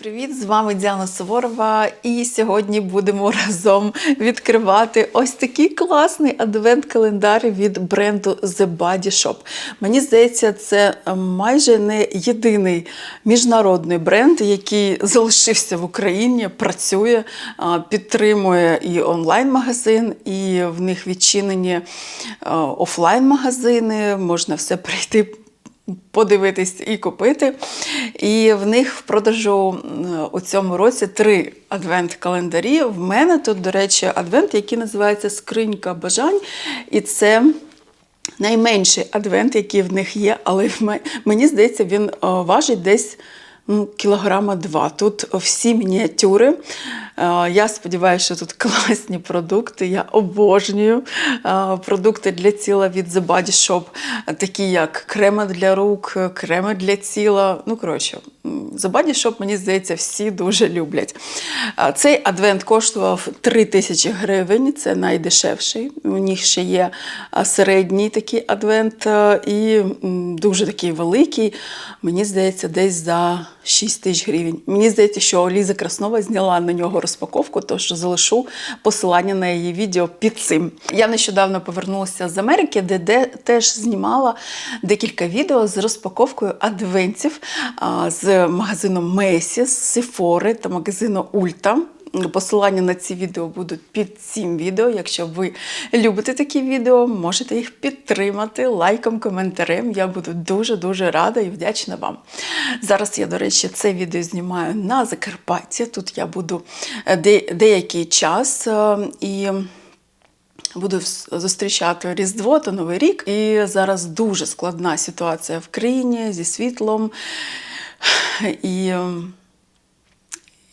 Привіт! З вами Діана Суворова, і сьогодні будемо разом відкривати ось такий класний адвент-календар від бренду The Body Shop. Мені здається, це майже не єдиний міжнародний бренд, який залишився в Україні, працює, підтримує і онлайн-магазин, і в них відчинені офлайн-магазини. Можна все прийти подивитись і купити. І в них в продажу у цьому році три адвент-календарі. В мене тут, до речі, адвент, який називається Скринька бажань. І це. Найменший адвент, який в них є, але мені здається, він е, важить десь кілограма два. Тут всі мініатюри. Е, Я сподіваюся, що тут класні продукти. Я обожнюю е, продукти для тіла від The Body Shop, такі як креми для рук, креми для тіла. Ну, коротше, The Body Shop, мені здається, всі дуже люблять. Е, Цей адвент коштував 3 тисячі гривень, це найдешевший. У них ще є середній такий адвент і дуже такий великий. Мені здається, десь за 6 тисяч гривень. Мені здається, що Ліза Краснова зняла на нього розпаковку, тож залишу посилання на її відео під цим. Я нещодавно повернулася з Америки, де, де теж знімала декілька відео з розпаковкою адвентів а, з магазину Месі, з Сефори та магазину Ульта. Посилання на ці відео будуть під цим відео. Якщо ви любите такі відео, можете їх підтримати лайком, коментарем. Я буду дуже-дуже рада і вдячна вам. Зараз я, до речі, це відео знімаю на Закарпатті. Тут я буду е, де- деякий час е, і. Буду зустрічати Різдво та Новий рік. І зараз дуже складна ситуація в країні зі світлом. І,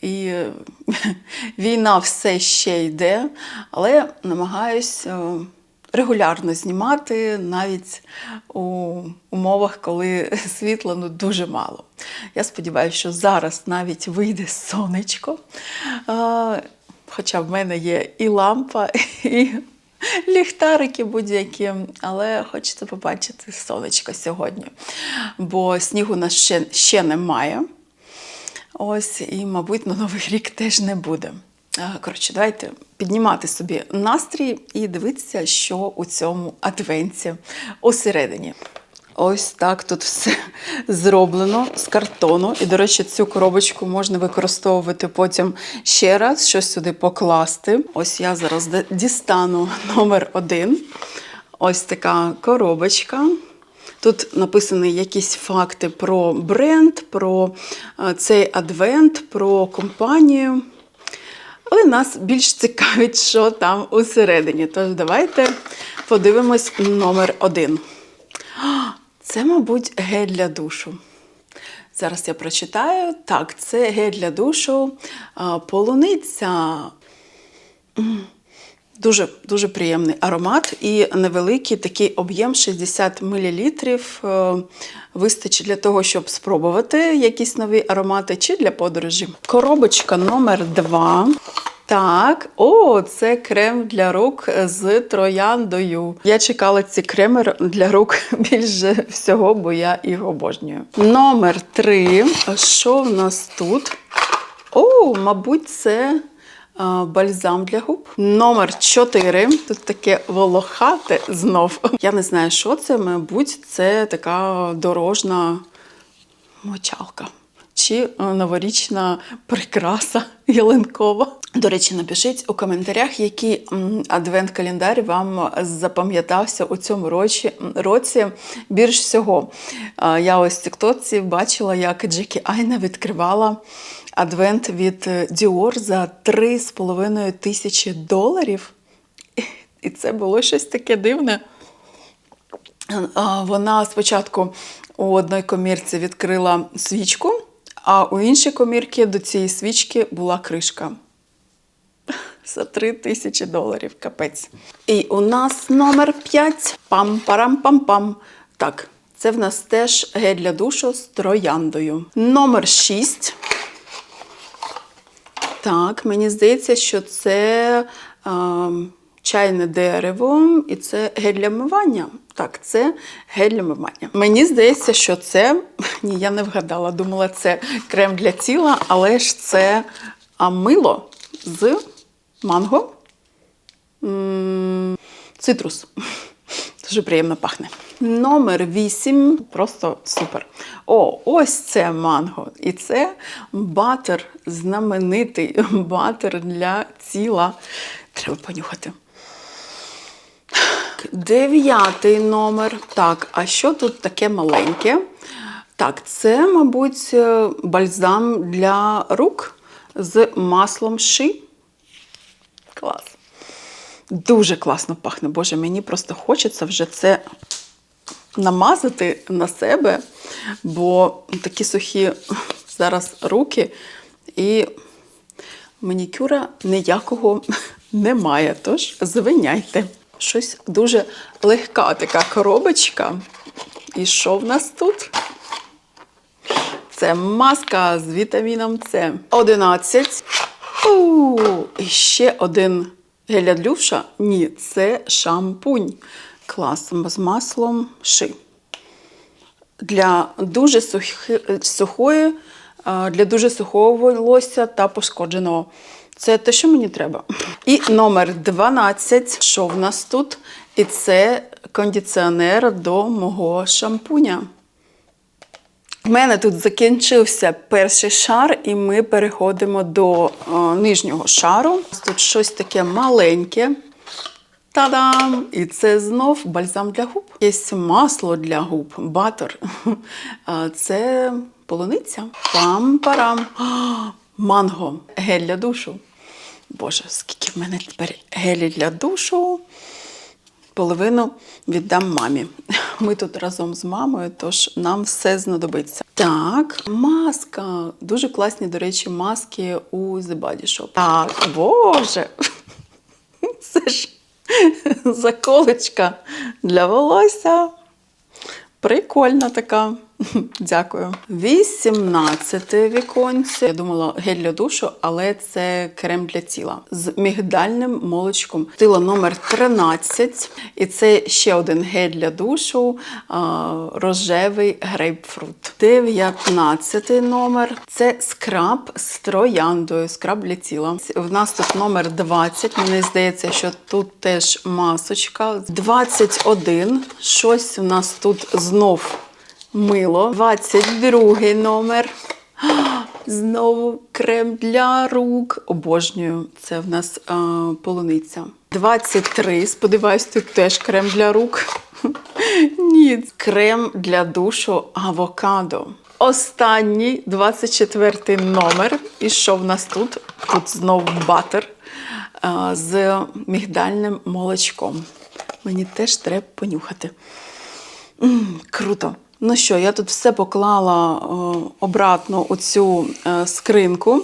і е, війна все ще йде, але намагаюсь е, регулярно знімати навіть у умовах, коли світла ну, дуже мало. Я сподіваюся, що зараз навіть вийде сонечко. Е, Хоча в мене є і лампа, і ліхтарики будь-які, але хочеться побачити сонечко сьогодні, бо снігу нас ще, ще немає. Ось, і, мабуть, на Новий рік теж не буде. Коротше, давайте піднімати собі настрій і дивитися, що у цьому адвенті усередині. Ось так тут все зроблено з картону. І, до речі, цю коробочку можна використовувати потім ще раз, щось сюди покласти. Ось я зараз дістану номер один. Ось така коробочка. Тут написані якісь факти про бренд, про е, цей адвент, про компанію. Але нас більш цікавить, що там усередині. Тож давайте подивимось номер один. Це, мабуть, гель для душу. Зараз я прочитаю. Так, це гель для душу, полуниця. Дуже, дуже приємний аромат і невеликий такий об'єм 60 мл. Е, Вистачить для того, щоб спробувати якісь нові аромати чи для подорожі. Коробочка номер 2. Так, о, це крем для рук з трояндою. Я чекала ці креми для рук більше всього, бо я їх обожнюю. Номер 3. Що в нас тут? О, мабуть, це бальзам для губ. Номер 4. Тут таке волохате знов. Я не знаю, що це. Мабуть, це така дорожна мочалка. Чи е, новорічна прикраса ялинкова. До речі, напишіть у коментарях, який адвент-календар вам запам'ятався у цьому році, році більш всього. Я ось в Тіктоці бачила, як Джекі Айна відкривала адвент від е, Dior за 3,5 тисячі доларів. І це було щось таке дивне. Вона спочатку у одній комірці відкрила свічку, а у іншій комірці до цієї свічки була кришка. За 3 тисячі доларів, капець. І у нас номер 5. Пам-парам-пам-пам. Так, це в нас теж гель для душу з трояндою. Номер 6. Так, мені здається, що це а, чайне дерево і це гель для вмивання. Так, це гель для вмивання. Мені здається, що це. Ні, я не вгадала. Думала, це крем для тіла, але ж це мило з манго. М, Цитрус. Дуже приємно пахне. Номер 8. Просто супер. О, ось це манго. І це батер, знаменитий батер для тіла. Треба понюхати. Дев'ятий номер. Так, а що тут таке маленьке? Так, це, мабуть, е, бальзам для рук з маслом ши. Клас. Дуже класно пахне. Боже, мені просто хочеться вже це намазати на себе, бо такі сухі зараз руки і манікюра ніякого немає. Тож звиняйте. Щось дуже легка така коробочка. І що в нас тут? Це маска з вітаміном С. 11. У, і ще один гель для. Ні, це шампунь. Клас з маслом ши. Для дуже сухи, сухої, для дуже сухого волосся та пошкодженого. Це те, що мені треба. І номер 12. Що в нас тут? І це кондиціонер до мого шампуня. У мене тут закінчився перший шар, і ми переходимо до е, нижнього шару. Тут щось таке маленьке. Та-дам! І це знов бальзам для губ. Є масло для губ, батер. Це полуниця. Пам-парам. Манго. Гель для душу. Боже, скільки в мене тепер гелі для душу. Половину віддам мамі. Ми тут разом з мамою, тож нам все знадобиться. Так, маска. Дуже класні, до речі, маски у The Body Shop. Так, боже. Це ж заколочка для волосся. Прикольна така. Дякую. 18 віконце. Я думала гель для душу, але це крем для тіла з мігдальним молочком. Тила номер 13. І це ще один гель для душу, рожевий грейпфрут. 19 номер. Це скраб з трояндою. Скраб для тіла. В нас тут номер 20. Мені здається, що тут теж масочка. 21. Щось у нас тут знов. Мило. 22 номер. Знову крем для рук. Обожнюю. Це в нас а, полуниця. 23. Сподіваюсь, тут теж крем для рук. Ні, крем для душу авокадо. Останній 24 номер. І що в нас тут? Тут знову батер а, з мігдальним молочком. Мені теж треба понюхати. М, Круто. Ну що, я тут все поклала е, обратно у цю е, скринку.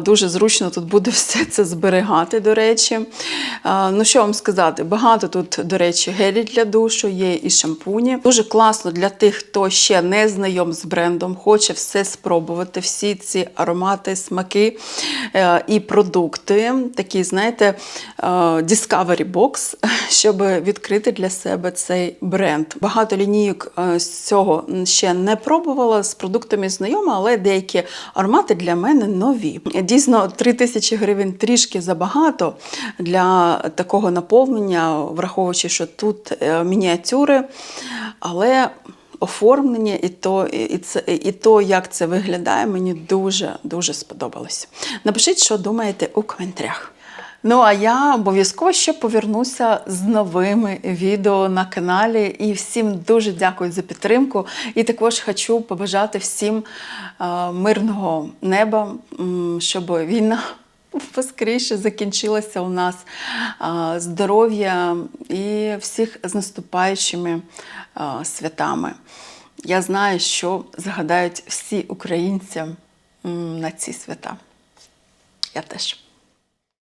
Дуже зручно тут буде все це зберігати, до речі. Ну що вам сказати? Багато тут, до речі, гелі для душу, є і шампуні. Дуже класно для тих, хто ще не знайом з брендом, хоче все спробувати, всі ці аромати, смаки е, і продукти. Такі, знаєте, е, Discovery Box, щоб відкрити для себе цей бренд. Багато лінійок е, з цього ще не пробувала, з продуктами знайома, але деякі аромати для мене нові. Дійсно, 3 тисячі гривень трішки забагато для такого наповнення, враховуючи, що тут е, мініатюри, але оформлення і то, і, це, і то, як це виглядає, мені дуже дуже сподобалось. Напишіть, що думаєте у коментарях. Ну, а я обов'язково ще повернуся з новими відео на каналі. І всім дуже дякую за підтримку. І також хочу побажати всім е, мирного неба, щоб війна поскоріше закінчилася у нас. Е, Здоров'я і всіх з наступаючими е, святами. Я знаю, що згадають всі українці на ці свята. Я теж.